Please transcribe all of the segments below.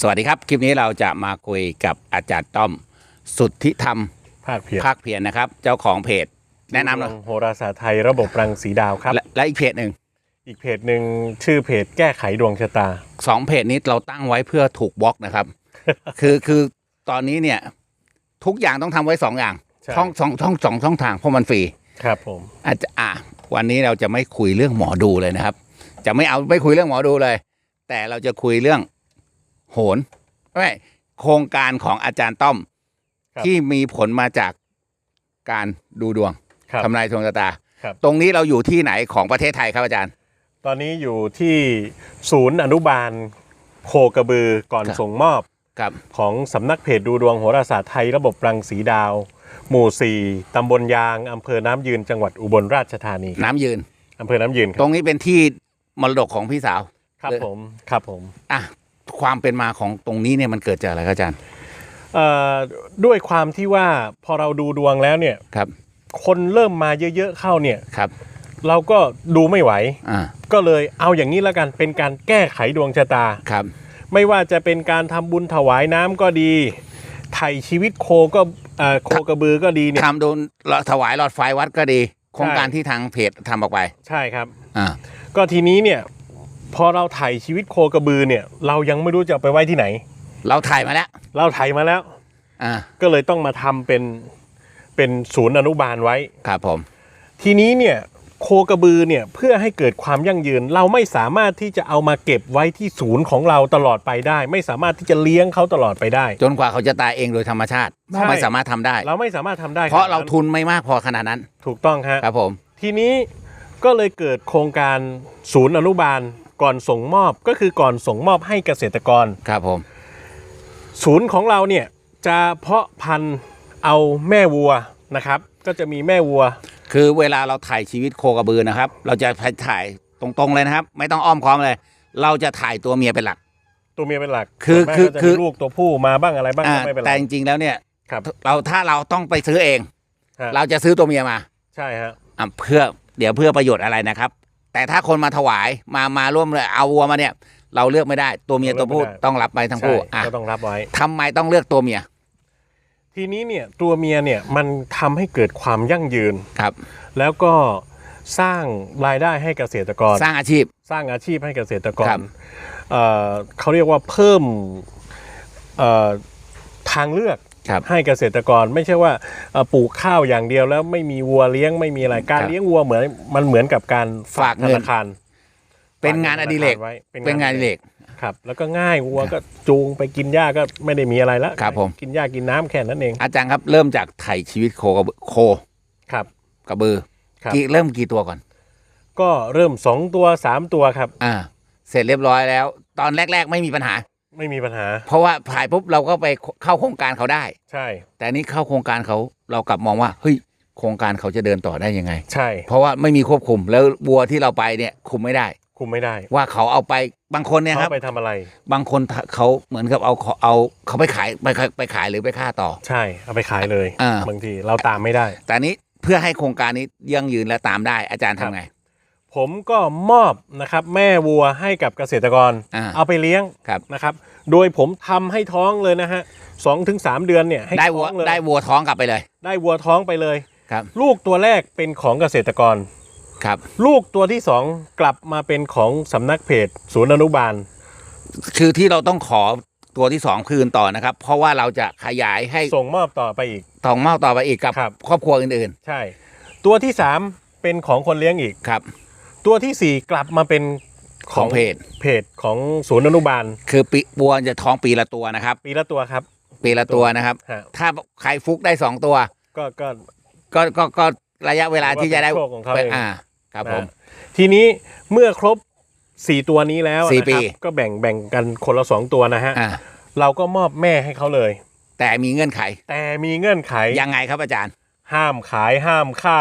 สวัสดีครับ คลิปนี้เราจะมาคุยกับอาจารย์ต้อม สุทธิธรรม ภาคเพียรภาคเพียรนะครับ เจ้าของเพจ แนะนำหน่อยโหราศาสตร์ไทยระบบรังสีดาวครับ และและอีกเพจหนึ่งอีกเพจหนึ่งชื่อเพจแก้ไขดวงชะตาสองเพจนี้เราตั้งไว้เพื่อถูกบล็อกนะครับ คือคือตอนนี้เนี่ยทุกอย่างต้องทำไว้สองอย่างใช่ช่องสองช่องสองช่องทางเพราะมันฟรี ครับผม อาจจะอะวันนี้เราจะไม่คุยเรื่องหมอดูเลยนะครับ จะไม่เอาไม่คุยเรื่องหมอดูเลย แต่เราจะคุยเรื่อง โหนไม่โครงการของอาจารย์ต้อม ครับที่มีผลมาจากการดูดวงครับทำนายดวงชะตา ครับ ตรงนี้เราอยู่ที่ไหนของประเทศไทยครับอาจารย์ ตอนนี้อยู่ที่ศูนย์อนุบาลโคกระบือก่อนครับ ส่งมอบครับ ของสำนักเพจดูดวงโหราศาสตร์ไทยระบบรังสีดาว หมู่ 4 ตำบลยาง อำเภอน้ำยืนจังหวัดอุบลราชธานีน้ำยืน อำเภอน้ำยืนคตรรับงนี้เป็นที่มรดกของพี่สาว ครับเลยผม ครับผม อะ ความเป็นมาของตรงนี้เนี่ยมันเกิดจากอะไรครับอาจารย์เอ่อด้วยความที่ว่าพอเราดูดวงแล้วเนี่ย ครับคนเริ่มมาเยอะๆเข้าเนี่ย ครับเราก็ดูไม่ไหว อ่าก็เลยเอาอย่างนี้แล้วกันเป็นการแก้ไขดวงชะตา ครับ ไม่ว่าจะเป็นการทำบุญถวายน้ำก็ดีไถ่ชีวิตโคก็เอ่อโคกระบือก็ดีเนี่ย ทำโดนถวายหลอดไฟวัดก็ดี โครงการที่ทางเพจทำออกไป ใช่ครับ อ่า ก็ทีนี้เนี่ย พอเราไถ่ชีวิตโคกระบือเนี่ย เรายังไม่รู้จะเอาไปไว้ที่ไหน เราถ่ายมาแล้ว เราไถ่มาแล้วอ่าก็เลยต้องมาทำเป็นเป็นศูนย์อนุบาลไว้ ครับผม ทีนี้เนี่ยโคกระบือเนี่ยเพื่อให้เกิดความยั่งยืน เราไม่สามารถที่จะเอามาเก็บไว้ที่ศูนย์ของเราตลอดไปได้ ไม่สามารถที่จะเลี้ยงเขาตลอดไปได้ จนกว่าเขาจะตายเองโดยธรรมชาติใช่ ไม่สามารถทำได้ เราไม่สามารถทำได้เพราะเราขนดนั้นทุนไม่มากพอขนาดนั้น ถูกต้องฮะ ครับผม ทีนี้ก็เลยเกิดโครงการศูนย์อนุบาล ก่อนส่งมอบก็คือก่อนส่งมอบให้เกษตรกร ครับผม ศูนย์ของเราเนี่ยจะเพาะพันธุ์เอาแม่วัวนะครับ ก็จะมีแม่วัว คือเวลาเราถ่ายชีวิตโคกระบือนะครับ เราจะถ่ายตรงๆเลยนะครับ ไม่ต้องอ้อมค้อมเลย เราจะถ่ายตัวเมียเป็นหลัก ตัวเมียเป็นหลักคือส่วนมากคือก็จะคือมีลูกตัวผู้มาบ้างอะไรบ้างอ่าก็ไม่เป็นไรแต่จริงๆแล้วเนี่ย ครับ เราถ้าเราต้องไปซื้อเอง ฮะ เราจะซื้อตัวเมียมาใช่ฮะ อะเพื่อเดี๋ยวเพื่อประโยชน์อะไรนะครับ แต่ถ้าคนมาถวายมามาร่วมเลยเอาวัวมาเนี่ย เราเลือกไม่ได้ ตัวเมียตัวผู้ต้องรับไปทั้งใช่คู่อะก็ต้องรับไว้ ทำไมต้องเลือกตัวเมียทีนี้เนี่ยตัวเมียเนี่ยมันทำให้เกิดความยั่งยืน ครับ แล้วก็สร้างรายได้ให้เกษตรกร สร้างอาชีพ สร้างอาชีพให้เกษตรกครัรบเอ่อเขาเรียกว่าเพิ่มเอ่อทางเลือก ครับให้เกษตรกรไม่ใช่ว่าเอ่อปลูกข้าวอย่างเดียวแล้วไม่มีวัวเลี้ยงไม่มีอะไรการครับเลี้ยงวัวเหมือนมันเหมือนกับการฝากฝากธเงินนาคาร เป็นงานอดิเรกฝาธนาคาไว้เป็นงานอดิเรกครับแล้วก็ง่ายวัวก็จูงไปกินหญ้าก็ไม่ได้มีอะไรละครับผมกินหญ้ากินน้ำแค่นั้นเอง อาจารย์ครับเริ่มจากไถ่ชีวิตโคกระบือโคครับกระบือครับกี่เริ่มกี่ตัวก่อน ก็เริ่มสองตัวสามตัวครับ อ่า เสร็จเรียบร้อยแล้ว ตอนแรก ๆ ไม่มีปัญหา ไม่มีปัญหา เพราะว่าถ่ายปุ๊บเราก็ไปเข้าโครงการเขาได้ ใช่ แต่อันนี้เข้าโครงการเขาเรากลับมองว่าเฮ้ยโครงการเขาจะเดินต่อได้ยังไง ใช่ เพราะว่าไม่มีควบคุมแล้ววัวที่เราไปเนี่ยคุมไม่ได้ คุมไม่ได้ ว่าเขาเอาไปบางคนเนี่ยครับเขาไปทำอะไร บางคนเขาเหมือนกับเอาเขาเอาเขาไปขายไปขายไปขายหรือไปฆ่าต่อ ใช่ เอาไปขายเลยอ่าบางทีเราตามไม่ได้ แต่อันนี้เพื่อให้โครงการนี้ยั่งยืนและตามได้อาจารย์ทำไง ผมก็มอบนะครับแม่วัวให้กับเกษตรกร อ่าเอาไปเลี้ยงครับนะครับ โดยผมทำให้ท้องเลยนะฮะสองถึงสามเดือนเนี่ยให้ได้วัวท้องเลยได้วัวท้องกลับไปเลยได้วัวท้องไปเลย ครับลูกตัวแรกเป็นของเกษตรกร ครับ ลูกตัวที่สองกลับมาเป็นของสำนักเพจศูนย์อนุบาล คือที่เราต้องขอตัวที่สองคืนต่อนะครับ เพราะว่าเราจะขยายให้ส่งมอบต่อไปอีก ทองเมาต่อไปอีกกับครับ ครอบครัวอื่นใช่ ตัวที่สามเป็นของคนเลี้ยงอีก ๆ ครับ ตัวที่สี่กลับมาเป็นของเพจเพจของศูนย์อนุบาล คือปีวัวจะท้องปีละตัวนะครับ ปีละตัวครับ ปีละตัวนะครับฮะถ้าใครฟุกได้สองตัว ก็ก็ก็ก็ก็ระยะเวลาที่จะได้ถือว่าเป็นโชคของเขาเองอ่าครับผมนะทีนี้เมื่อครบสี่ตัวนี้แล้วสี่นะครับปีก็แบ่งแบ่งกันคนละสองตัวนะฮะอ่าเราก็มอบแม่ให้เขาเลย แต่มีเงื่อนไข แต่มีเงื่อนไขยังไงครับอาจารย์ ห้ามขายห้ามฆ่า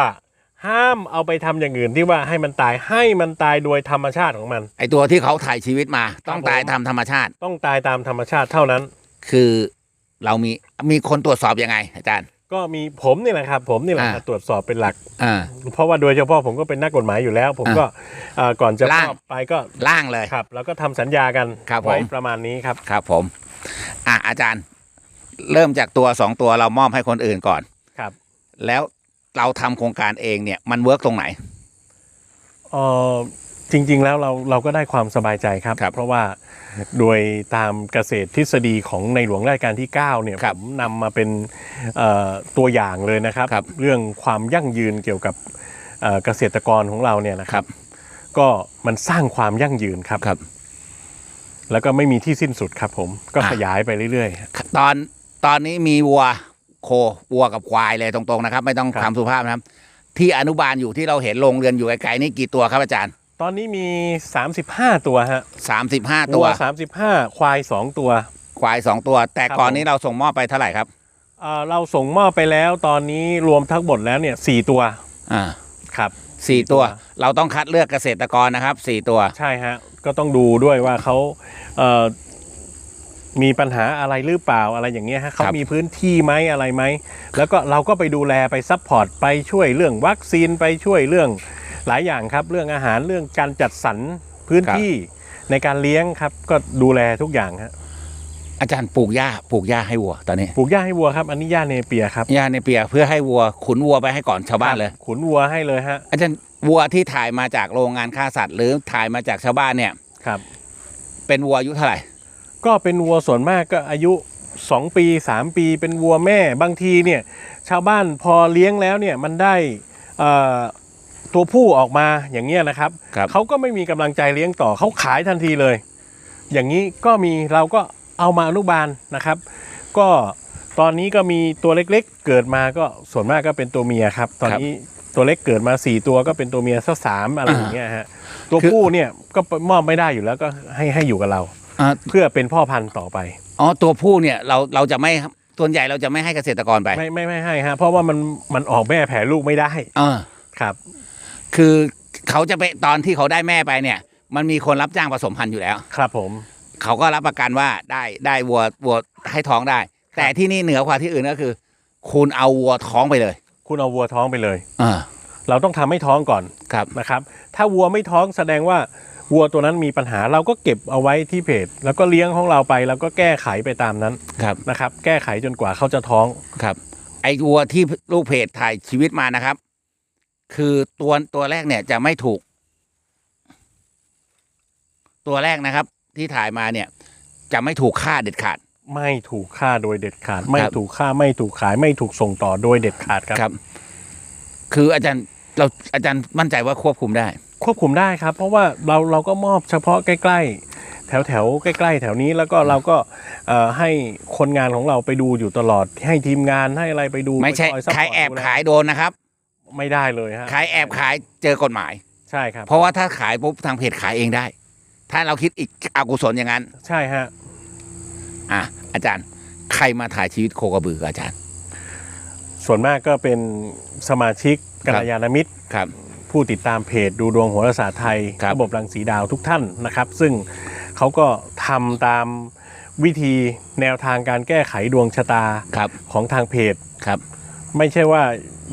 ห้ามเอาไปทำอย่างอื่นที่ว่าให้มันตายให้มันตายโดยธรรมชาติของมัน ไอตัวที่เขาถ่ายชีวิตมา ต้องผมตายตามธรรมชาติ ต้องตายตามธรรมชาติเท่านั้น คือเรามีมีคนตรวจสอบยังไง อาจารย์ ก็มีผมนี่แหละครับ ผมนี่แหละอ่าครับตรวจสอบเป็นหลักอ่าเพราะว่าโดยเฉพาะผมก็เป็นนักกฎหมายอยู่แล้ว ผมก็เอ่อก่อนจะร่างมอบไปก็ล่างเลยครับ แล้วก็ทำสัญญากันครับผมไว้ประมาณนี้ครับครับผม อะอาจารย์ เริ่มจากตัวสองตัวเรามอบให้คนอื่นก่อนครับ แล้ว เราทำโครงการเองเนี่ยมันเวิร์กตรงไหนเออจริง ๆ แล้วเราเราก็ได้ความสบายใจครับครับเพราะว่าโดยตามเกษตรทฤษฎีของในหลวงรัชกาลที่9เนี่ยครัผบมนำมาเป็นเอ่อตัวอย่างเลยนะครับครับเรื่องความยั่งยืนเกี่ยวกับเอ่อเกษตรกรของเราเนี่ยนะคครัรับบก็มันสร้างความยั่งยืนครับครับแล้วก็ไม่มีที่สิ้นสุดครับผมก็อะขยายไปเรื่อยตอนตอนนี้มีวัว โควัวกับควายเลยตรงๆนะครับ ไม่ต้องครับคำสุภาพนะครับ ที่อนุบาลอยู่ที่เราเห็นโรงเรือนอยู่ไกลๆนี่กี่ตัวครับอาจารย์ๆตอนนี้มี 35 ตัวฮะสามสิบห้าตัววั35 ควาย 2 ตัว ควายสองตัว แต่ครับก่อนผมนี้เราส่งมอบไปเท่าไหร่ครับเอ่อเราส่งมอบไปแล้วตอนนี้รวมทั้งหมดแล้วเนี่ยสตัวอ่าครับสี่ตัวตัว เราต้องคัดเลือกเกษตรกรนะครับสี่ตัว ใช่ฮะ ก็ต้องดูด้วยว่าเขาเอ่อ มีปัญหาอะไรหรือเปล่าอะไรอย่างเงี้ยฮะเขาครับมีพื้นที่ไหมอะไรไหม แล้วก็เราก็ไปดูแลไปซัพพอร์ตไปช่วยเรื่องวัคซีนไปช่วยเรื่องหลายอย่างครับ เรื่องอาหารเรื่องการจัดสรรพื้นที่ในการเลี้ยงครับ ก็ดูแลทุกอย่างฮะอาจารย์ปลูกหญ้าปลูกหญ้าให้วัวตอนนี้ปลูกหญ้าให้วัวครับ อันนี้หญ้าเนเปียครับหญ้าในเปียเพื่อให้วัวขุนวัวไปให้ก่อนชาวบ้านเลย ขุนวัวให้เลยฮะอาจารย์วัวที่ถ่ายมาจากโรงงานฆ่าสัตว์ หรือถ่ายมาจากชาวบ้านเนี่ย ครับ เป็นวัวอายุเท่าไหร่ ก็เป็นวัวส่วนมากก็อายุ 2 ปี 3 ปี เป็นวัวแม่บางทีเนี่ยชาวบ้านพอเลี้ยงแล้วเนี่ยมันได้เอ่อตัวผู้ออกมาอย่างเงี้ยนะครับครับเขาก็ไม่มีกำลังใจเลี้ยงต่อเขาขายทันทีเลย อย่างนี้ก็มีเราก็เอามาอนุบาลนะครับ ก็ตอนนี้ก็มีตัวเล็กๆ เกิดมาก็ส่วนมากก็เป็นตัวเมียครับ ตอนนี้ตัวเล็กเกิดมา 4 ตัวก็เป็นตัวเมียสักสามอะไรอย่างเงี้ยฮะตัวคือผู้เนี่ยก็มอบไม่ได้อยู่แล้วก็ให้ให้อยู่กับเรา อ่า เพื่อเป็นพ่อพันธุ์ต่อไป อ๋อตัวผู้เนี่ยเราเราจะไม่ส่วนใหญ่เราจะไม่ให้เกษตรกรไปไม่ไม่ไม่ให้ฮะเพราะว่ามันมันออกแม่แผ่ลูกไม่ได้เออครับ คือเขาจะไปตอนที่เขาได้แม่ไปเนี่ย มันมีคนรับจ้างผสมพันธุ์อยู่แล้ว ครับผม เขาก็รับประกันว่าได้ได้วัววัวให้ท้องได้ แต่ที่นี่เหนือกว่าที่อื่นก็คือ คุณเอาวัวท้องไปเลยคุณเอาวัวท้องไปเลย อ่าเราต้องทำให้ท้องก่อนครับนะครับ ถ้าวัวไม่ท้องแสดงว่า วัวตัวนั้นมีปัญหาเราก็เก็บเอาไว้ที่เพจ แล้วก็เลี้ยงของเราไปแล้วก็แก้ไขไปตามนั้นครับนะครับ แก้ไขจนกว่าเขาจะท้องครับ ไอ้วัวที่ลูกเพจถ่ายชีวิตมานะครับ คือตัวตัวแรกเนี่ยจะไม่ถูก ตัวแรกนะครับ ที่ถ่ายมาเนี่ย จะไม่ถูกฆ่าเด็ดขาด ไม่ถูกฆ่าโดยเด็ดขาด ไม่ถูกฆ่าไม่ถูกขาย ไม่ถูกส่งต่อโดยเด็ดขาดครับ ครับ คืออาจารย์เราอาจารย์มั่นใจว่าควบคุมได้ ควบคุมได้ครับ เพราะว่าเราเราก็มอบเฉพาะใกล้ ๆ แถวแถวๆใกล้ ๆ แถวนี้แล้วก็เราก็เอ่อให้คนงานของเราไปดูอยู่ตลอด ให้ทีมงานให้อะไรไปดูไม่ใช่ปคยซัพพใครร์ตแอบดูแลขายโดนนะครับ ไม่ได้เลยฮะใครแอบขายเจอกฎหมาย ใช่ครับเพราะว่าถ้าขายปุ๊บทางเพจขายเองได้ ถ้าเราคิดอีกอกุศลอย่างนั้น ใช่ฮะ อะอาจารย์ ใครมาถ่ายชีวิตโคกระบือกับอาจารย์ ส่วนมากก็เป็นสมาชิกกัลยาณมิตร ครับ ผู้ติดตามเพจดูดวงโหราศาสตร์ไทยครับ ระบบรังสีดาวทุกท่านนะครับ ซึ่งเขาก็ทำตามวิธีแนวทางการแก้ไขดวงชะตาครับของทางเพจ ครับไม่ใช่ว่า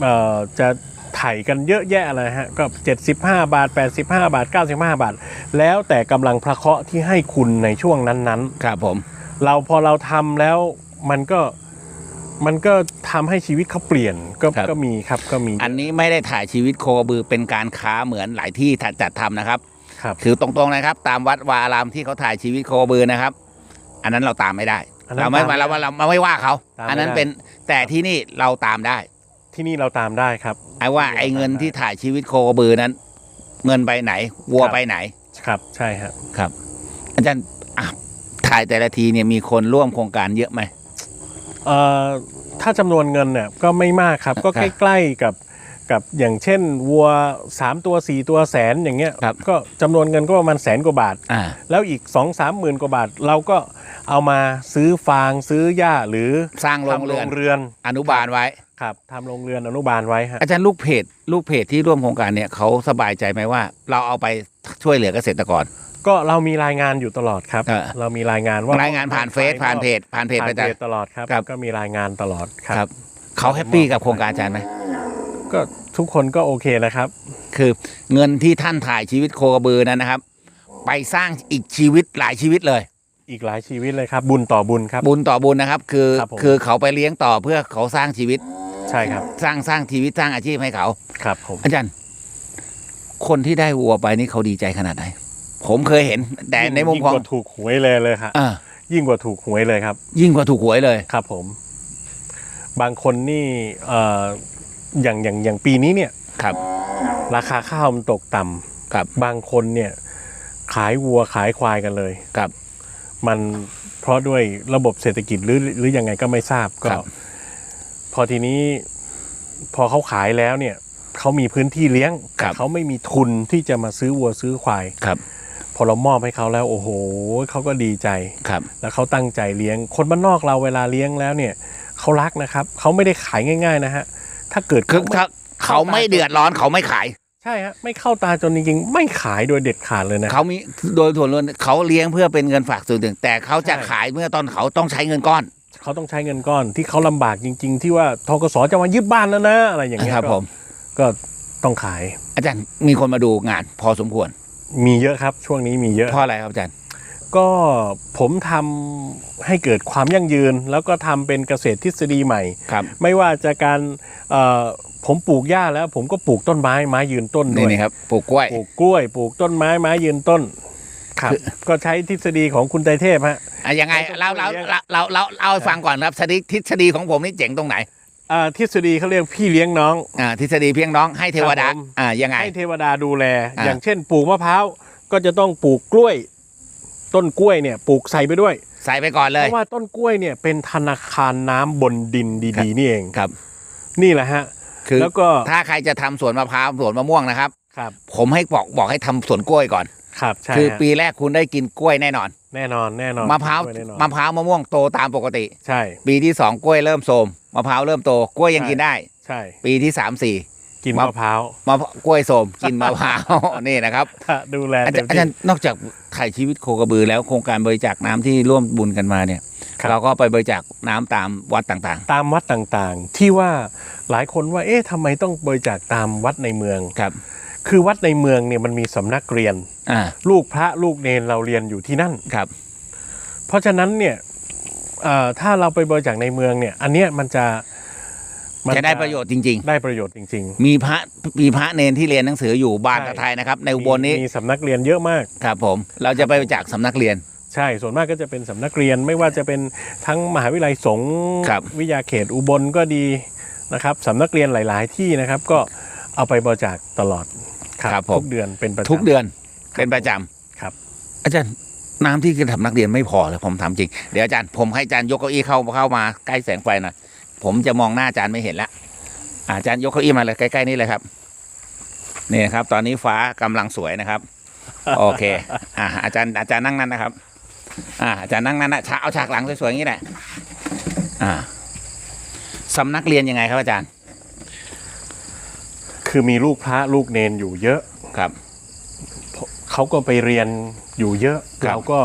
เอ่อจะไถ่กันเยอะแยะอะไรฮะก็ 75 บาท 85 บาท 95 บาท แล้วแต่กำลังพระเคราะห์ที่ให้คุณในช่วงนั้นครับผม ๆ เราพอเราทำแล้วมันก็ มันก็ทำให้ชีวิตเขาเปลี่ยนก็ก็มีครับก็มีอันนี้ไม่ได้ถ่ายชีวิตโคกระบือเป็นการค้าเหมือนหลายที่จัดทำนะครับ ครับ คือตรงๆนะครับ ตามวัดวาอารามที่เขาถ่ายชีวิตโคกระบือนะครับ อันนั้นเราตามไม่ได้ อันนั้นเราไม่ตามไม่ได้เราเราเราไม่ว่าเขา ตามไม่ได้ อันนั้นเป็นแต่ที่นี่เราตามได้ที่นี่เราตามได้ครับ ไอ้ว่าไอ้เงินที่ถ่ายชีวิตโคกระบือนั้น เงินไปไหน วัวครับ ไปไหน ครับใช่ฮะ ครับ อาจารย์อะถ่ายแต่ละทีเนี่ยมีคนร่วมโครงการเยอะไหมเอ่อ ถ้าจำนวนเงินเนี่ยก็ไม่มากครับ ก็ครับใกล้ๆกับกับอย่างเช่นวัว 3 ตัว 4 ตัวแสนอย่างเงี้ยครับก็จำนวนเงินก็ประมาณแสนกว่าบาทอ่าแล้วอีก 2 3หมื่นกว่าบาท เราก็เอามาซื้อฟางซื้อหญ้าหรือสร้างโรงทำเรือนเรือน อนุบาลไว้ครับทำโรงเรือนอนุบาลไว้ฮะอาจารย์ลูกเพจลูกเพจที่ร่วมโครงการเนี่ยเขาสบายใจไหมว่า เราเอาไปช่วยเหลือเกษตรกร ก็เรามีรายงานอยู่ตลอดครับ เออ เรามีรายงานว่ารายงานผ่านเฟซผ่านเพจผ่านเพจผ่านอาจารเพจย์ตลอดครับครับ ก็มีรายงานตลอดคครัรับบเขาแฮปปี้กับโครงการอาจารย์ไหมก็ทุกคนก็โอเคนะครับ คือเงินที่ท่านถ่ายชีวิตโคกระบือนั้นนะครับ ไปสร้างอีกชีวิตหลายชีวิตเลย อีกหลายชีวิตเลยครับ บุญต่อบุญครับ บุญต่อบุญนะครับ คือครับผม คือเขาไปเลี้ยงต่อเพื่อเขาสร้างชีวิตใช่ครับสร้างสร้างชีวิตสร้างอาชีพให้เขา ครับผมอาจารย์ คนที่ได้วัวไปนี่เขาดีใจขนาดไหน ผมเคยเห็น แต่ในมุมยิ่งของกว่าถูกหวยเลยเลยครับอ่ายิ่งกว่าถูกหวยเลยครับ ยิ่งกว่าถูกหวยเลย ครับผม บางคนนี่เอ่ออย่างอย่างอย่างปีนี้เนี่ย ครับ ราคาข้าวมันตกต่ำครับ บางคนเนี่ย ขายวัวขายควายกันเลย ครับ มันเพราะด้วยระบบเศรษฐกิจหรือหรือยังไงก็ไม่ทราบก็ ครับ พอทีนี้พอเขาขายแล้วเนี่ยเขามีพื้นที่เลี้ยงครัแต่บเขาไม่มีทุนที่จะมาซื้อวัวซื้อควาย ครับ พอเรามอบให้เขาแล้วโอ้โหเขาก็ดีใจครับ แล้วเขาตั้งใจเลี้ยง คนบ้านนอกเราเวลาเลี้ยงแล้วเนี่ยเขารักนะครับเขาไม่ได้ขายง่าย ๆ นะฮะถ้าเกิดคือไม่ถ้าเขาไม่เดือดร้อนเขาไม่ขาย ใช่ฮะไม่เข้าตาจนจริงๆไม่ขายโดยเด็ดขาดเลยนะเขามีโดยส่วนรวมเขาเลี้ยงเพื่อเป็นเงินฝากส่วนหนึ่งแต่เขาจะใช่ขายเมื่อตอนเขาต้องใช้เงินก้อนเขาต้องใช้เงินก้อนที่เขาลำบากจริง ๆ ที่ว่าทกสจะมายึดบ้านแล้วนะอะไรอย่างเงี้ยครับก็ผมก็ต้องขาย อาจารย์มีคนมาดูงานพอสมควร มีเยอะครับช่วงนี้มีเยอะ เพราะอะไรครับอาจารย์ ก็ผมทำให้เกิดความยั่งยืน แล้วก็ทำเป็นเกษตรทฤษฎีใหม่ ครับ ไม่ว่าจะการเอ่อผมปลูกหญ้าแล้วผมก็ปลูกต้นไม้ไม้ยืนต้นด้นี่วย นี่ครับปลูกกล้วย ปลูกกล้วย ปลูกต้นไม้ไม้ยืนต้น ครับคือก็ใช้ทฤษฎีของคุณไตรเทพฮะ อะยังไงเราเราต้องเราเลี้ยงเราเราเราเอาให้ฟังก่อนครับทฤษฎีทฤษฎีของผมนี่เจ๋งตรงไหน อ่าทฤษฎีเขาเรียกพี่เลี้ยงน้อง อ่าทฤษฎีเพียงน้องให้เทวดาครับผม อ่ายังไง ให้เทวดาดูแล อ่า อย่างเช่นปลูกมะพร้าวก็จะต้องปลูกกล้วย ต้นกล้วยเนี่ยปลูกใส่ไปด้วย ใส่ไปก่อนเลเพย ราะว่าต้นกล้วยเนี่ยเป็นธนาคารน้ำบนดินดีๆนี่เองครับ นี่แหละฮะ คือแล้วก็ ถ้าใครจะทำสวนมะพร้าวสวนมะม่วงนะครับ ครับผมให้บอกบอกให้ทำสวนกล้วยก่อน ครับใช่คือฮะปีแรกคุณได้กินกล้วยแน่นอน แน่นอนแน่นอนมะพร้าวแน่นอนมะพร้าวมะม่วงโตตามปกติ ใช่ ปีที่สองกล้วยเริ่มโทรมมะพร้าวเริ่มโตกล้วยยังกินได้ ใช่ ปีที่สามสี่กินมะมะพร้าวมะกล้วยโทรมกินมะพร้าว นี่นะครับถ้าดูแลอาจาเต็รมย์อาที่จารย์นอกจากถ่ายชีวิตโคกระบือแล้วโครงการบริจาคน้ำที่ร่วมบุญกันมาเนี่ย ครับ เราก็ไปบริจาคน้ำตามวัดต่างตามวัดต่างๆ ที่ว่าหลายคนว่าเอ๊ะทำไมต้องบริจาคตามวัดในเมือง ๆ ครับ คือวัดในเมืองเนี่ยมันมีสำนักเรียนอ่าลูกพระลูกเนนเราเรียนอยู่ที่นั่น ครับ เพราะฉะนั้นเนี่ยเอ่อถ้าเราไปบริจาคในเมืองเนี่ย อันเนี้ยมันจะมันจะได้ประโยชน์จริง ได้ประโยชน์จริง ๆ มีพระมีพระเนนที่เรียนหนังสืออยู่บ้านใช่ตะไทยนะครับ ในๆอุบลนี้มีมีสำนักเรียนเยอะมาก ครับผม เราจะไปบริจาคสำนักเรียน ใช่ ส่วนมากก็จะเป็นสำนักเรียนไม่ว่าจะเป็นทั้งมหาวิทยาลัยสงฆ์ครับ วิทยาเขตอุบลก็ดีนะครับสำนักเรียนหลาย ๆ ที่นะครับ ก็เอาไปบริจาคตลอด ครับผม ทุกเดือนเป็นประจำ ทุกเดือนเป็นประจำครับ อาจารย์น้ำที่กระทำนักเรียนไม่พอเลยผมถามจริง เดี๋ยวอาจารย์ผมให้อาจารย์ยกเก้าอี้เข้าเข้ามาใกล้แสงไฟหน่อยผมจะมองหน้าอาจารย์ไม่เห็นละอ่าอาจารย์ยกเก้าอี้มาเลยใกล้ๆนี่เลยครับนี่นะครับ ตอนนี้ฟ้ากำลังสวยนะครับ โอเค อ่าอาจารย์อาจารย์นั่งนั่นนะครับ อ่าอาจารย์นั่งนั่นนะฉากเอาฉากหลังสวยๆอย่างนี้แหละอ่าสำนักเรียนยังไงครับอาจารย์ คือมีลูกพระลูกเนนอยู่เยอะครับเขาก็ไปเรียนอยู่เยอะครับเราก็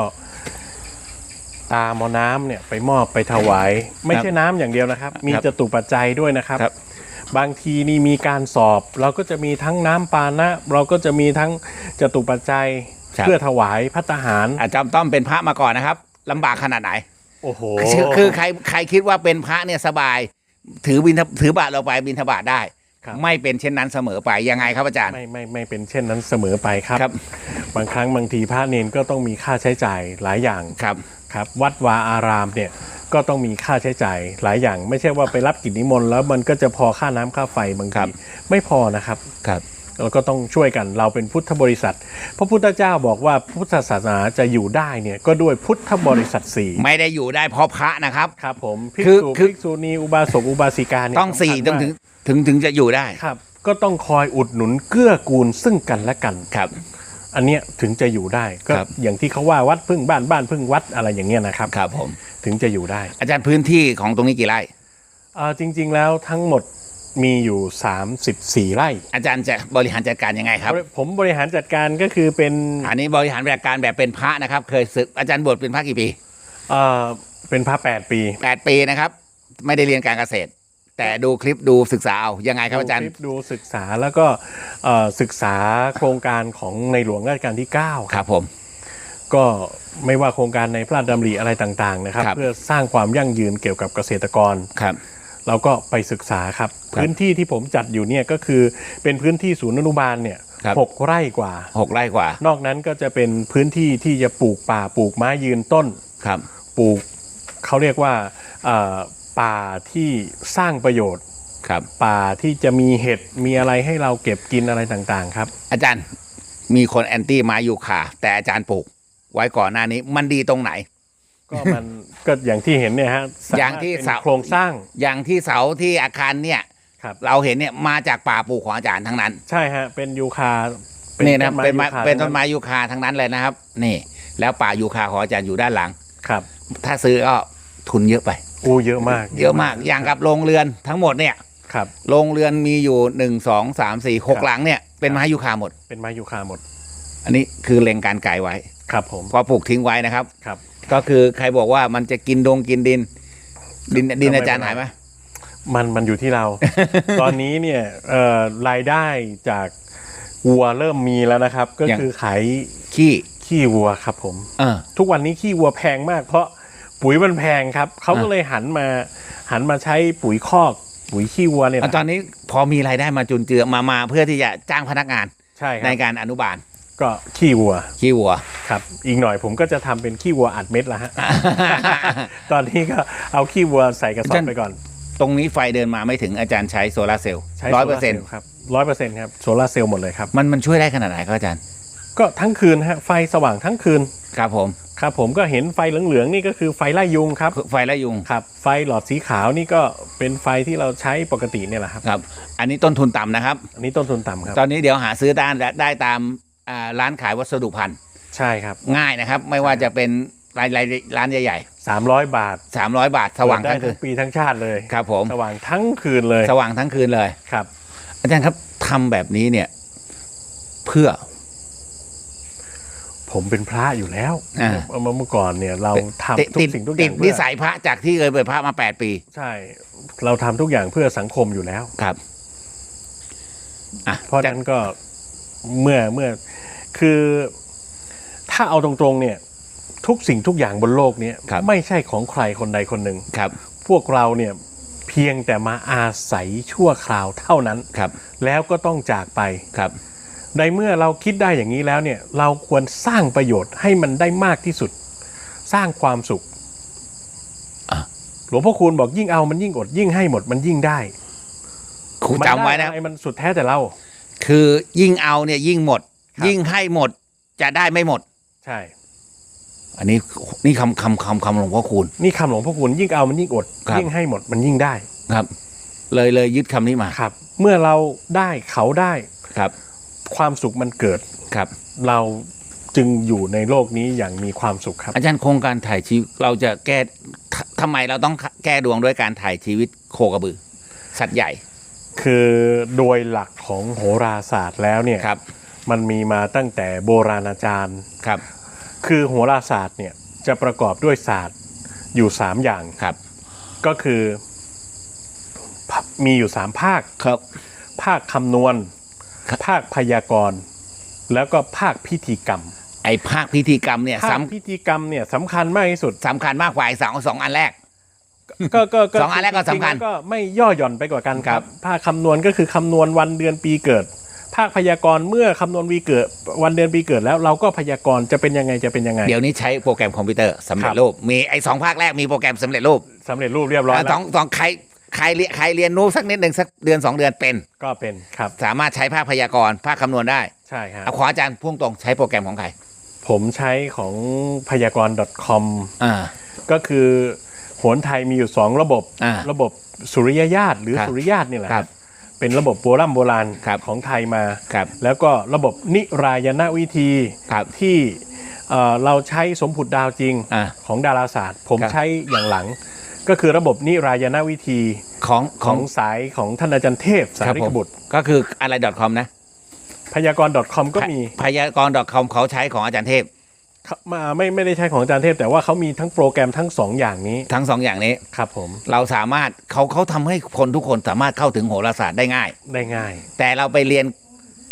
ตามเอาน้ำเนี่ยไปมอบไปถวาย ไม่ใช่น้ำอย่างเดียวนะครับ มีครับจตุปัจจัยด้วยนะครับครับบางทีนี่มีการสอบ เราก็จะมีทั้งน้ำปานะ เราก็จะมีทั้งจตุปัจจัยครับเพื่อถวายพัตตาหาร อาจารย์ต้อมเป็นพระมาก่อนนะครับลำบากขนาดไหน โอ้โหคือคือใครใครคิดว่าเป็นพระเนี่ยสบาย ถือบินทถือบาทเราไปบินทบาทได้ ครับ ไม่เป็นเช่นนั้นเสมอไปยังไงครับอาจารย์ ไม่ไม่ไม่เป็นเช่นนั้นเสมอไปครับ ครับ บางครั้งบางทีพระเนนก็ต้องมีค่าใช้จ่ายหลายอย่างครับ ครับ วัดวาอารามเนี่ยก็ต้องมีค่าใช้จ่ายหลายอย่าง ไม่ใช่ว่าไปรับกิจนิมนต์แล้วมันก็จะพอค่าน้ำค่าไฟบางครัทีบ ไม่พอนะครับ ครับ เราก็ต้องช่วยกันเราเป็นพุทธบริษัท พระพุทธเจ้าบอกว่าพุทธศาสนาจะอยู่ได้เนี่ยก็ด้วยพุทธบริษัทสี่ไม่ได้อยู่ได้เพราะพระนะครับ ครับผมภิกคือษุคือ ภิกษุณีอุบาสกอุบาสิกาเนี่ยต้องสี่สำคัญต้องมากถึง ถึงถึงจะอยู่ได้ครับ ก็ต้องคอยอุดหนุนเกื้อกูลซึ่งกันและกัน ครับ อันเนี้ยถึงจะอยู่ได้ก็ครับ อย่างที่เขาว่าวัดพึ่งบ้านบ้านพึ่งวัดอะไรอย่างเงี้ยนะครับ ครับผม ถึงจะอยู่ได้อาจารย์พื้นที่ของตรงนี้กี่ไร่ เอ่อจริง ๆ แล้วทั้งหมดมีอยู่ 34 ไร่อาจารย์จะบริหารจัดการยังไงครับ ผมบริหารจัดการก็คือเป็นอันนี้บริหารจัดการแบบเป็นพระนะครับ เคยศึกอาจารย์บวชเป็นพระกี่ปีเอ่อเป็นพระ8ปีแปดปีนะครับ ไม่ได้เรียนการเกษตร แต่ดูคลิปดูศึกษาเอายังไงครับอาจารย์ ดูคลิปดูศึกษาแล้วก็เอ่อศึกษาโครงการของในหลวงรัชกาลที่ 9 ครับผม ก็ไม่ว่าโครงการในพระราชดำริอะไรต่างๆนะครับ ครับ เพื่อสร้างความยั่งยืนเกี่ยวกับเกษตรกร ครับ เราก็ไปศึกษาครับ ครับพื้นที่ที่ผมจัดอยู่เนี่ยก็คือเป็นพื้นที่ศูนย์อนุบาลเนี่ยครับ หกไร่กว่า หกไร่กว่า นอกนั้นก็จะเป็นพื้นที่ที่จะปลูกป่าปลูกไม้ยืนต้น ครับ ปลูกเขาเรียกว่าเอ่อ ป่าที่สร้างประโยชน์ครับ ป่าที่จะมีเห็ดมีอะไรให้เราเก็บกินอะไรต่างๆ ครับ อาจารย์มีคนแอนตี้ไม้ยูคาแต่อาจารย์ปลูก ไว้ก่อนหน้านี้มันดีตรงไหน ก็มัน ก็อย่างที่เห็นเนี่ยฮะสมรถอย่างที่เป็นเสาโครงสร้างอย่างที่เสาที่อาคารเนี่ยครับเราเห็นเนี่ยมาจากป่าปลูกของอาจารย์ทั้งนั้น ใช่ฮะเป็นยูคานี่นะเป็นไม้ยูคาเป็นต้นไม้ยูคาทั้งนั้นเลยนะครับ นี่ แล้วป่ายูคาของอาจารย์อยู่ด้านหลังครับ ถ้าซื้อก็ทุนเยอะไป อู้เยอะมากเยอะมากอย่างกับโรงเรือนทั้งหมดเนี่ยครับโรงเรือนมีอยู่หนึ่งสองสามสี่หกครับหลังเนี่ยเป็นไม้ยูคาหมด เป็นไม้ยูคาหมด อันนี้คือเล็งการไกลไว้ครับ ผมพอปลูกทิ้งไว้นะครับครับ ก็คือใครบอกว่ามันจะกินดงกินดิน ดินดินก็ไม่อาจารย์เป็นไรหายไหมมันมันอยู่ที่เรา ตอนนี้เนี่ยเอ่อรายได้จากวัวเริ่มมีแล้วนะครับ ก็คือขายขี้ขี้วัวครับผมเออทุกวันนี้ขี้วัวแพงมากเพราะ ปุ๋ยมันแพงครับเขาก็อะเลยหันมาหันมาใช้ปุ๋ยคอกปุ๋ยขี้วัวเนี่ยตอนนี้พอมีรายได้มาจุนเจือมามาเพื่อที่จะจ้างพนักงานใช่คในรับการอนุบาลก็ขี้วัว ขี้วัว ครับ อีกหน่อยผมก็จะทำเป็นขี้วัวอัดเม็ดแล้วฮะ ตอนนี้ก็เอาขี้วัวใส่กระสอบไปก่อน ตรงนี้ไฟเดินมาไม่ถึงอาจารย์ใช้โซลาร์เซลล์ใช้ร้อยโซเปอลาร์ร์เซ็เซนลต์ล์ครับร้อยเปอร์เซ็นต์ครับโซลาร์เซลล์หมดเลยครับ มันมันช่วยได้ขนาดไหนครับอาจารย์ ก็ทั้งคืนฮะ ไฟสว่างทั้งคืน ครับผม ครับผมก็เห็นไฟเหลืองๆนี่ก็คือไฟไล่ยุงครับไฟและยุงครับ ไฟหลอดสีขาวนี่ก็เป็นไฟที่เราใช้ปกติเนี่ยแหละครับครับ อันนี้ต้นทุนต่ำนะครับ อันนี้ต้นทุนต่ำครับ ตอนนี้เดี๋ยวหาซื้อได้ได้ตามอ่าร้านขายวัสดุพันธุ์ใช่ครับ ง่ายนะครับ ไม่ว่าจะเป็นรายรายร้านใหญ่300 บาทๆ300 บาท สว่างเปิดได้ทั้งคืทั้นงปีทั้งชาติเลยครับผมสว่างทั้งคืนเลย สว่างทั้งคืนเลยครับ อาจารย์ครับทำแบบนี้เนี่ยเพื่อ ผมเป็นพระอยู่แล้วอ่าเมื่อเมื่อก่อนเนี่ยเราทำติดทุติกดสิ่งทุกอติย่าดงนิเพื่อสัยพระจากที่เคยเป็นพระมา8ปีใช่ เราทำทุกอย่างเพื่อสังคมอยู่แล้ว ครับอะเพราะฉะนั้นก็เมื่อเมื่อคือถ้าเอาตรงๆเนี่ยทุกสิ่งทุกอย่างบนโลกเนี้ยครับไม่ใช่ของใครคนใดคนหนึ่ง ครับ พวกเราเนี่ยเพียงแต่มาอาศัยชั่วคราวเท่านั้น ครับแล้วก็ต้องจากไป ครับ ในเมื่อเราคิดได้อย่างนี้แล้วเนี่ยเราควรสร้างประโยชน์ให้มันได้มากที่สุด สร้างความสุขอะหลวงพ่อคูณบอกยิ่งเอามันยิ่งอดยิ่งให้หมดมันยิ่งได้ครูจำไว้นะมัด้อรมันสุดแท้แต่เรา คือยิ่งเอาเนี่ยยิ่งหมดครับยิ่งให้หมดจะได้ไม่หมด ใช่ อันนี้นี่คำคำคำคำหลวงพ่อคูณนี่คำหลวงพ่อคูณยิ่งเอามันยิ่งอดครับยิ่งให้หมดมันยิ่งได้ครับ เลยเลยยึดคำนี้มาครับ เมื่อเราได้เขาได้ครับ ความสุขมันเกิดครับ เราจึงอยู่ในโลกนี้อย่างมีความสุขครับ อาจารย์โครงการถ่ายชีวิตเราจะแก้ททำไมเราต้องแก้ดวงด้วยการถ่ายชีวิตโคกระบือ สัตว์ใหญ่ คือโดยหลักของโหราศาสตร์แล้วเนี่ยครับมันมีมาตั้งแต่โบราณอาจารย์ครับ คือโหราศาสตร์เนี่ยจะประกอบด้วยศาสตร์อยู่ 3 อย่างครับ ก็คือภามีอยู่ 3 ภาคครับ ภาคคำนวณครับ ภาคพยากรณ์ แล้วก็ภาคพิธีกรรม ไอ้ภาคพิธีกรรมเนี่ยภาสคพิธีกรรมเนี่ยสำคัญมากที่สุดำสำคัญมากกว่าไอ้สองสองอันแรก ก็ก็สองอันแรกก็สำคัญจริงๆแล้วก็ไม่ย่อหย่อนไปกว่ากันคครัรับบภาคคำนวณก็คือคำนวณวันเดือนปีเกิด ภาคพยากรณ์เมื่อคำนวณวีเกิด วันเดือนปีเกิดแล้วเราก็พยากรณ์จะเป็นยังไงจะเป็นยังไง เดี๋ยวนี้ใช้โปรแกรมคอมพิวเตอร์สำเร็ครัจบ รูป มีไอ้สองภาคแรกมีโปรแกรมสำเร็จรูปสำเร็จรูปเรียบร้อยอะแล้สอวงสองใคร ใครเรียนใครเรียนรู้สักนิดหนึ่งสักเดือนสองเดือนเป็น ก็เป็นครับสามารถใช้ภาคพยากรณ์ภาคคำนวณได้ใช่ครับเอาขออาจารย์พุ่งตรงใช้โปรแกรมของใครผมใช้ของพยากรณ์ .com อ่า ก็คือโหนไทยมีอยู่ 2 ระบบ อ่าระบบสุริยญาตหรือครับสุริยญาตนี่แหละครับเป็นระบบโบราณโบราณครับของไทยมา ครับแล้วก็ระบบนิรายณวิธีครับที่เอ่อเราใช้สมผุดดาวจริงอ่าของดาราศาสตร์ ผมครับ ใช้อย่างหลัง ก็คือระบบนิรายณวิธีของขขอองงสายของท่านอาจารย์เทพสาครับริผกมบุตรก็คืออะไร .com นะพยากรณ์ .com ก็มีพยากรณ์ .com เขาใช้ของอาจารย์เทพเขามาไม่ไม่ได้ใช้ของอาจารย์เทพ แต่ว่าเขามีทั้งโปรแกรมทั้งสองอย่างนี้ทั้งสองอย่างนี้ ครับผมเราสามารถเขาเขาทำให้คนทุกคนสามารถเข้าถึงโหราศาสตร์ได้ง่าย ได้ง่าย แต่เราไปเรียน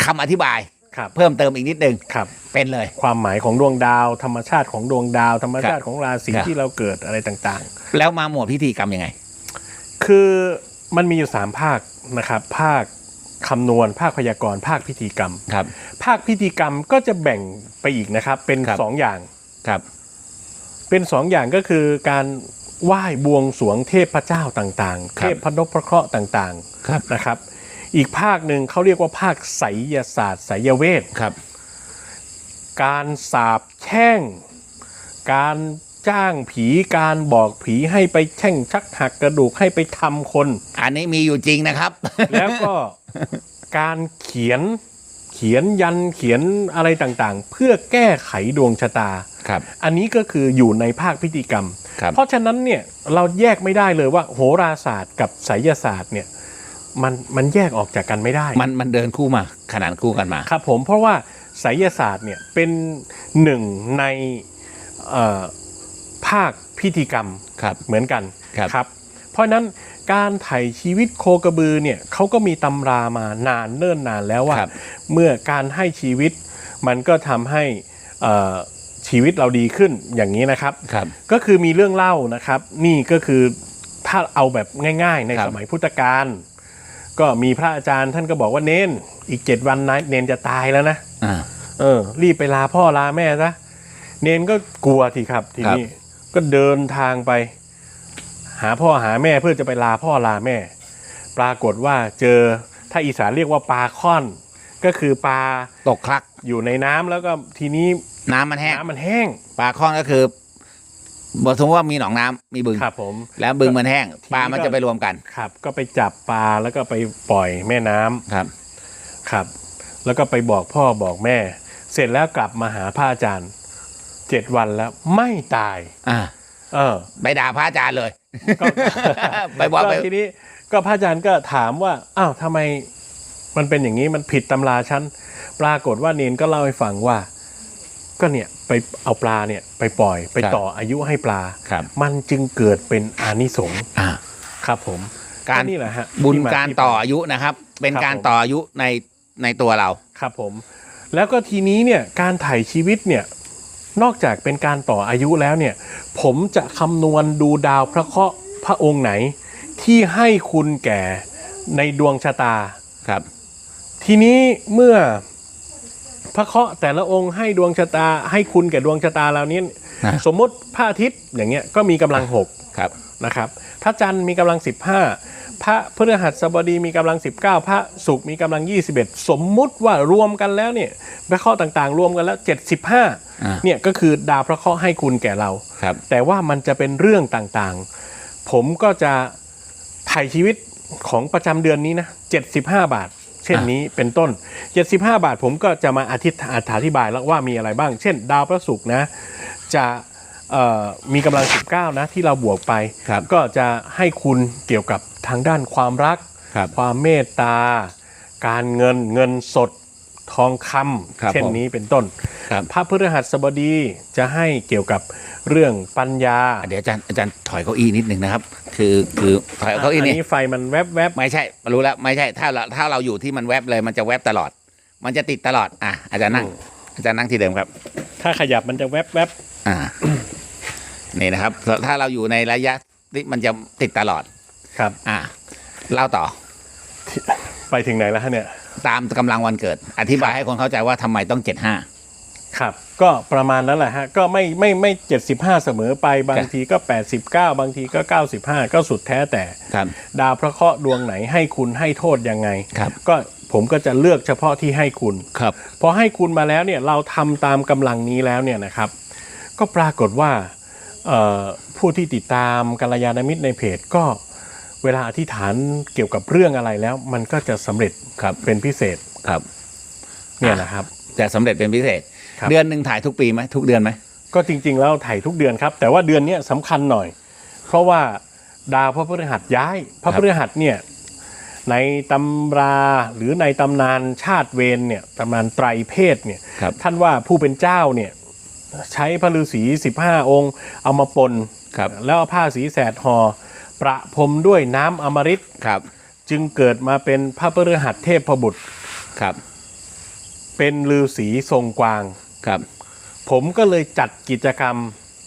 คำอธิบาย ครับเพิ่มเติมอีกนิดนึงครับ เป็นเลย ความหมายของดวงดาว ธรรมชาติของดวงดาว ธรรมชาติของราศีครับ ที่เราเกิดอะไรต่างแล้วมาหมวดพิธีกรรมยังไง ๆ คือมันมีอยู่สามภาคนะครับ ภาคคำนวณ ภาคพยากรณ์ภาคพิธีกรรม ครับ ภาคพิธีกรรมก็จะแบ่งไปอีกนะครับ เป็นครับ สองอย่าง ครับ เป็นสองอย่างก็คือการไหว้บวงสรวงเทพเจ้าต่างๆ ครับ เทพพนพพระเคราะห์ต่างครับ ๆนะครับ อีกภาคหนึ่งเขาเรียกว่าภาคไสยศาสตร์ไสยเวทครับ การสาบแช่ง การจ้างผีการบอกผีให้ไปแช่งชักหักกระดูกให้ไปทำคน อันนี้มีอยู่จริงนะครับ แล้วก็การเขียนเขียนยันเขียนอะไรต่างๆ เพื่อแก้ไขดวงชะตา ครับ อันนี้ก็คืออยู่ในภาคพิธีกรรม ครับ เพราะฉะนั้นเนี่ยเราแยกไม่ได้เลยว่าโหราศาสตร์กับไสยศาสตร์เนี่ย มันมันแยกออกจากกันไม่ได้ มันมันเดินคู่มาขนานคู่กันมาครับผมเพราะว่าไสยศาสตร์เนี่ยเป็นหนึ่งในเอ่อภาคพิธีกรรมครับเหมือนกันครับครับเพราะฉะนั้นการไถ่ชีวิตโคกระบือเนี่ยเขาก็มีตำรามานานเนิ่นนานแล้วว่าครับเมื่อการให้ชีวิตมันก็ทำให้เอ่อชีวิตเราดีขึ้นอย่างนี้นะครับครับก็คือมีเรื่องเล่านะครับ นี่ก็คือถ้าเอาแบบง่าย ๆ ในครับสมัยพุทธกาล ก็มีพระอาจารย์ท่านก็บอกว่าเน้นอีกเจ็ดวันนะเนนจะตายแล้วนะอ่าเออ รีบไปลาพ่อลาแม่ซะเนนก็กลัวทีครับ ทีนี้ก็เดินทางไป หาพ่อหาแม่เพื่อจะไปลาพ่อลาแม่ ปรากฏว่าเจอถ้าอีสานเรียกว่าปลาค่อน ก็คือปลาตกคลักอยู่ในน้ำแล้วก็ทีนี้น้ำมันแห้งน้ำมันแห้งปลาข้องก็คือ บทสมมติว่ามีหนองน้ำมีบึงครับ ผม แล้วบึงมันแห้งทีนี้ปลามันจะไปรวมกันครับ ก็ไปจับปลาแล้วก็ไปปล่อยแม่น้ำครับ ครับ แล้วก็ไปบอกพ่อบอกแม่ เสร็จแล้วกลับมาหาพระอาจารย์เจ็ดวันแล้วไม่ตาย อ่า เออไปด่าพระอาจารย์เลยก็ไปบอกไปก็ทีนี้ ก็พระอาจารย์ก็ถามว่าอ้าวทำไมมันเป็นอย่างนี้มันผิดตำราชั้นปรากฏว่าเนนก็เล่าให้ฟังว่า ก็เนี่ย ไปเอาปลาเนี่ยไปปล่อยไปครับต่ออายุให้ปลา ครับ มันจึงเกิดเป็นอานิสงส์อ่า ครับผมการ นี่แหละฮะบุญที่มการที่ไป ต่ออายุนะครับ เป็นครับการผม ต่ออายุในในตัวเรา ครับผม แล้วก็ทีนี้เนี่ยการถ่ายชีวิตเนี่ยนอกจากเป็นการต่ออายุแล้วเนี่ย ผมจะคำนวณดูดาวพระเคราะห์พระองค์ไหน ที่ให้คุณแก่ในดวงชะตา ครับ ทีนี้เมื่อ พระเคราะห์แต่ละองค์ให้ดวงชะตาให้คุณแก่ดวงชะตาเรานี้นะสมมติพระอาทิตย์อย่างเงี้ยก็มีกำลังหกครับนะครับพระจันทร์มีกำลัง 15 พระพฤหัสบดีมีกำลัง 19 พระศุกร์มีกำลัง 21 สมมุติว่ารวมกันแล้วเนี่ยพระเคราะห์ต่างๆ รวมกันแล้ว อ่า 75เนี่ยก็คือดาวพระเคราะห์ให้คุณแก่เรา ครับ แต่ว่ามันจะเป็นเรื่องต่างๆ ผมก็จะถ่ายชีวิตของประจำเดือนนี้นะ75 บาท เช่นนี้เป็นต้น 75 บาทผมก็จะมาอธิอธิบายแล้วว่ามีอะไรบ้าง เช่น ดาวพระศุกร์นะจะเอ่อมีกำลัง 19 นะที่เราบวกไปครับก็จะให้คุณเกี่ยวกับทางด้านความรักครับความเมตตา การเงินเงินสด ทองคครับำเช่นผมนี้เป็นต้นครับพระพฤหัสบดีจะให้เกี่ยวกับเรื่องปัญญา เดี๋ยวอาจารย์อาจารย์ถอยเก้าอี้นิดหนึ่งนะครับ คือคือถอยเก้าอี้อันนี่นี้ไฟมันแวบแวบไม่ใช่รู้แล้วไม่ใช่ถ้าเราถ้าเราอยู่ที่มันแวบเลยมันจะแวบตลอด มันจะติดตลอดอะอาจารย์นั่ง อาจารย์นั่งที่เดิมครับ ถ้าขยับมันจะแวบแวบอ่านี่นะครับ ถ้าเราอยู่ในระยะที่มันจะติดตลอดครับ อ่าเล่าต่อ ไปถึงไหนแล้วฮะเนี่ย ตามกำลังวันเกิด อธิบายให้คนเข้าใจว่าทำไมต้องเจ็ดห้าครับ ก็ประมาณนั้นแหละฮะ ก็ไม่ไม่ไม่เจ็ดสิบห้าเสมอไปบางทีก็แปดสิบเก้าบางทีก็เก้าสิบห้าก็สุดแท้แต่ครับดาวพระเคราะห์ดวงไหนให้คุณให้โทษยังไงครับก็ผมก็จะเลือกเฉพาะที่ให้คุณครับพอให้คุณมาแล้วเนี่ยเราทำตามกำลังนี้แล้วเนี่ยนะครับ ก็ปรากฏว่าเอ่อผู้ที่ติดตามกัลยาณมิตรในเพจก็ เวลาอธิษฐานเกี่ยวกับเรื่องอะไรแล้ว มันก็จะสำเร็จครับเป็นพิเศษครับเนี่ยนะครับจะสำเร็จเป็นพิเศษครับเดือนหนึ่งถ่ายทุกปีไหมทุกเดือนไหมก็จริง ๆ แล้วถ่ายทุกเดือนครับ แต่ว่าเดือนเนี้ยสำคัญหน่อย เพราะว่าดาวพระพฤหัสย้าย พระพฤหัสเนี่ยในตำราหรือในตำนานชาติเวรเนี่ยตำนานไตรเพศเนี่ยครับท่านว่าผู้เป็นเจ้าเนี่ยใช้พระฤาษี15 องค์ เอามาปนครับแล้วเอาผ้าสีแสดห่อ ประพรมด้วยน้ำอมฤตครับ จึงเกิดมาเป็นพระพฤหัสเทพบุตรครับ เป็นฤาษีทรงกวางครับ ผมก็เลยจัดกิจกรรม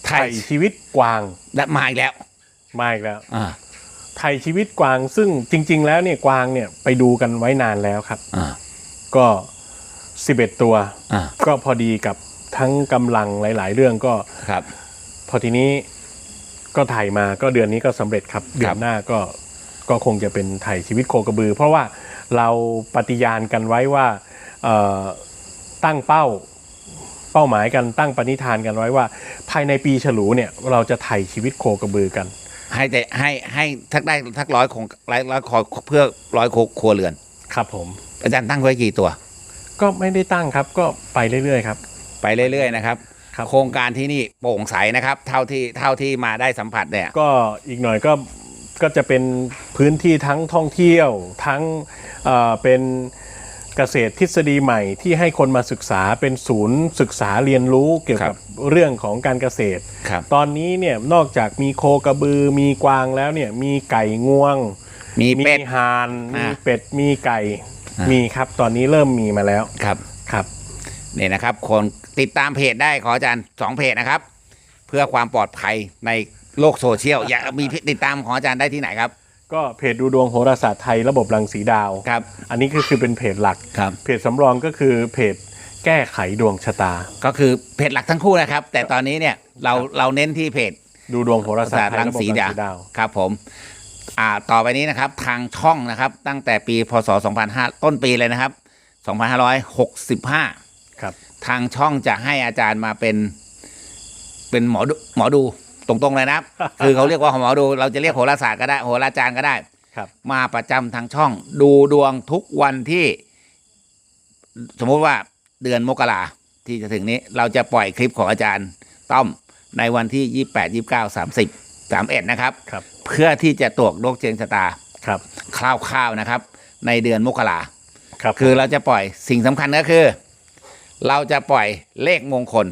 ไถ่ไถ่ชีวิตกวางและมาอีกแล้วมาอีกแล้วอ่าไถ่ชีวิตกวางซึ่งจริง ๆ แล้วเนี่ยกวางเนี่ยไปดูกันไว้นานแล้วครับ อ่าก็11ตัว อ่าก็พอดีกับทั้งกำลังหลาย ๆ เรื่องก็ ครับ พอทีนี้ ก็ถ่ายมาก็เดือนนี้ก็สำเร็จครับเดือนหน้าก็ก็คงจะเป็นถ่ายชีวิตโคกระบือ เพราะว่าเราปฏิญาณกันไว้ว่าเอ่อตั้งเป้าเป้าหมายกันตั้งปณิธานกันไว้ว่า ภายในปีฉลูเนี่ยเราจะถ่ายชีวิตโคกระบือกัน ให้แต่ให้ให้ทักได้ทักร้อยคงร้อยร้อยคอเพื่อร้อยคครัวเรือน ครับผม อาจารย์ตั้งไว้กี่ตัว ก็ไม่ได้ตั้งครับ ก็ไปเรื่อยๆครับ ไปเรื่อยๆนะครับ ครับ โครงการที่นี่โปร่งใสนะครับ เท่าที่เท่าที่มาได้สัมผัสเนี่ย ก็อีกหน่อยก็ก็จะเป็นพื้นที่ทั้งท่องเที่ยวทั้งเอ่อเป็นเกษตรทฤษฎีใหม่ที่ให้คนมาศึกษาเป็นศูนย์ศึกษาเรียนรู้เกี่ยวกับเรื่องของการเกษตร ครับ ตอนนี้เนี่ยนอกจากมีโคกระบือมีกวางแล้วเนี่ยมีไก่งวง มีมีเป็ดห่านอ่ามีมีเป็ดมีไก่ อ่ามี มีครับ ตอนนี้เริ่มมีมาแล้วครับ ครับ นี่นะครับคน ติดตามเพจได้ขออาจารย์สองเพจนะครับ เพื่อความปลอดภัยในโลกโซเชียลอยากมีติดตามของอาจารย์ได้ที่ไหนครับ ก็เพจดูดวงโหราศาสตร์ไทยระบบรังสีดาวครับ อันนี้ก็คือเป็นเพจหลักครับ เพจสำรองก็คือเพจแก้ไขดวงชะตา ก็คือเพจหลักทั้งคู่นะครับ แต่ตอนนี้เนี่ยเราเราเน้นที่เพจดูดวงโหราศาสตร์ไทยรังระบบสีรังดาวสีดาวครับผมอ่าต่อไปนี้นะครับทางช่องนะครับตั้งแต่ปีพศ2005ต้นปีเลยนะครับ 2565ครับ ทางช่องจะให้อาจารย์มาเป็นเป็นหมอดูหมอดูตรงๆเลยนะครับ คือเขาเรียกว่าหมอดู เราจะเรียกโหราศาสตร์ก็ได้โหราจารย์ก็ได้ครับ มาประจำทางช่อง ดูดวงทุกวันที่ สมมุติว่าเดือนมกราที่จะถึงนี้ เราจะปล่อยคลิปของอาจารย์ต้อมในวันที่28 29 30 31นะครับครับ เพื่อที่จะตรวจโรคเชิงชะตาครับคร่าวๆนะครับ ในเดือนมกราครับ คือเราจะปล่อยสิ่งสำคัญก็คือ เราจะปล่อยเลขมงคล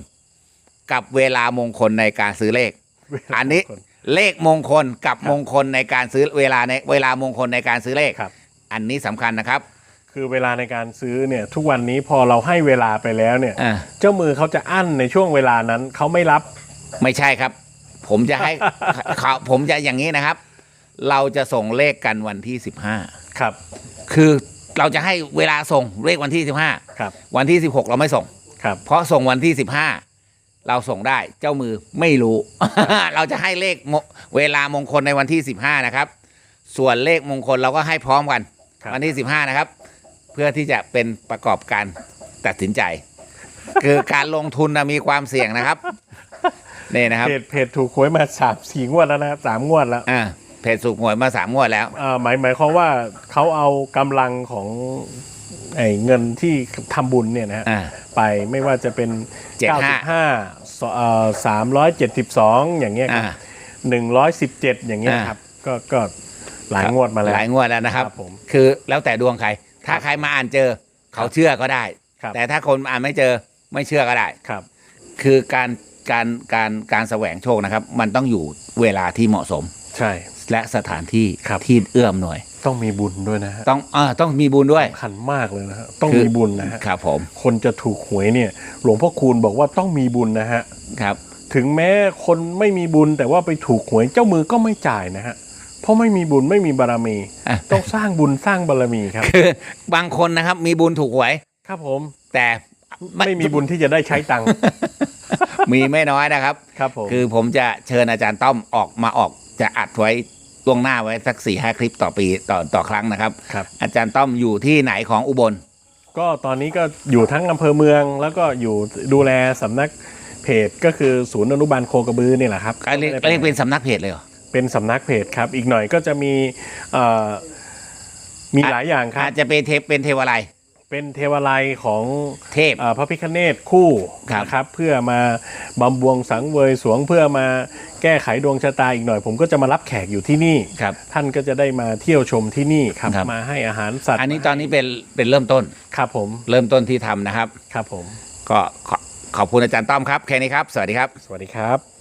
กับเวลามงคลในการซื้อเลข อันนี้เลขมงคลกับมงคลในการซื้อเวลาในเวลามงคลในการซื้อเลข ครับ อันนี้สำคัญนะครับ คือเวลาในการซื้อเนี่ย ทุกวันนี้พอเราให้เวลาไปแล้วเนี่ย อ่า เจ้ามือเขาจะอั้นในช่วงเวลานั้นเขาไม่รับ ไม่ใช่ครับ ผมจะให้ เขาผมจะอย่างนี้นะครับ เราจะส่งเลขกันวันที่สิบห้า ครับ คือ เราจะให้เวลาส่งเลขวันที่สิบห้าครับวันที่สิบหกเราไม่ส่ง ครับ เพราะส่งวันที่สิบห้าเราส่งได้เจ้ามือไม่รู้ เราจะให้เลขมเวลามงคลในวันที่สิบห้านะครับ ส่วนเลขมงคลเราก็ให้พร้อมกันครับวันที่สิบห้านะครับ เพื่อที่จะเป็นประกอบการตัดสินใจ คือการลงทุนนะมีความเสี่ยงนะครับนี่นะครับเพจเพจถูกหวยมาสามสี่งวดแล้วนะครับสามงวดแล้วอ่า เพจสุกหวยมาสามงวดแล้ว อ่าหมายหมายความว่าเขาเอากำลังของไอ้เงินที่ทำบุญเนี่ยนะฮะอ่า ไปไม่ว่าจะเป็น75 95สเอ่อ372 อย่างเงี้ยคอ่า รับ117 อย่างเงี้ยอ่า ครับ ก็ก็หลายงวดมาแล้ว หลายงวดแล้วนะครับ ครับผมคือแล้วแต่ดวงใคร ถ้าใครมาอ่านเจอเขาเชื่อก็ได้ ครับ แต่ถ้าคนอ่านไม่เจอไม่เชื่อก็ได้ ครับ คือการการการการแสวงโชคนะครับ มันต้องอยู่เวลาที่เหมาะสม ใช่ และสถานที่ครับ ที่เอื้อมหน่วย ต้องมีบุญด้วยนะฮะต้องเออต้องมีบุญด้วย สำคัญมากเลยนะฮะต้องคือมีบุญนะฮะครับผมคนจะถูกหวยเนี่ย หลวงพ่อคูณบอกว่าต้องมีบุญนะฮะครับ ถึงแม้คนไม่มีบุญแต่ว่าไปถูกหวยเจ้ามือก็ไม่จ่ายนะฮะเพราะไม่มีบุญไม่มีบารมี อะ ต้องสร้างบุญสร้างบารมีครับ คือบางคนนะครับมีบุญถูกหวย ครับผมแต่ไม่มีบุญที่จะได้ใช้ตังค์ มีไม่น้อยนะครับ ครับผม คือผมจะเชิญอาจารย์ต้อมออกมาออกจะอัดไว้ ล่วงหน้าไว้สักสี่ห้าคลิปต่อปีต่อต่อครั้งนะครับ ครับ อาจารย์ต้อมอยู่ที่ไหนของอุบล ก็ตอนนี้ก็อยู่ทั้งอำเภอเมือง แล้วก็อยู่ดูแลสำนักเพจก็คือศูนย์อนุบาลโคกระบือนี่แหละครับก็เรียกไม่ได้เรียกเป็นสำนักเพจเลยเหรอ เป็นสำนักเพจครับ อีกหน่อยก็จะมีเอ่อมีหลายอย่างครัอาบจจะเป็นเทปเป็นเทวาลัย เป็นเทวาลัยของเทพเอ่อพระพิคเนตคู่ครับนะครับเพื่อมาบำบวงสังเวยสวงเพื่อมาแก้ไขดวงชะตาอีกหน่อย ผมก็จะมารับแขกอยู่ที่นี่ครับท่านก็จะได้มาเที่ยวชมที่นี่ครับครับมาให้อาหารสัตว์อันนี้ตอนนี้เป็นเป็นเริ่มต้นครับผมเริ่มต้นที่ทำนะครับครับผมก็ขอขอบคุณอาจารย์ต้อมครับแค่นี้ครับ สวัสดีครับ สวัสดีครับ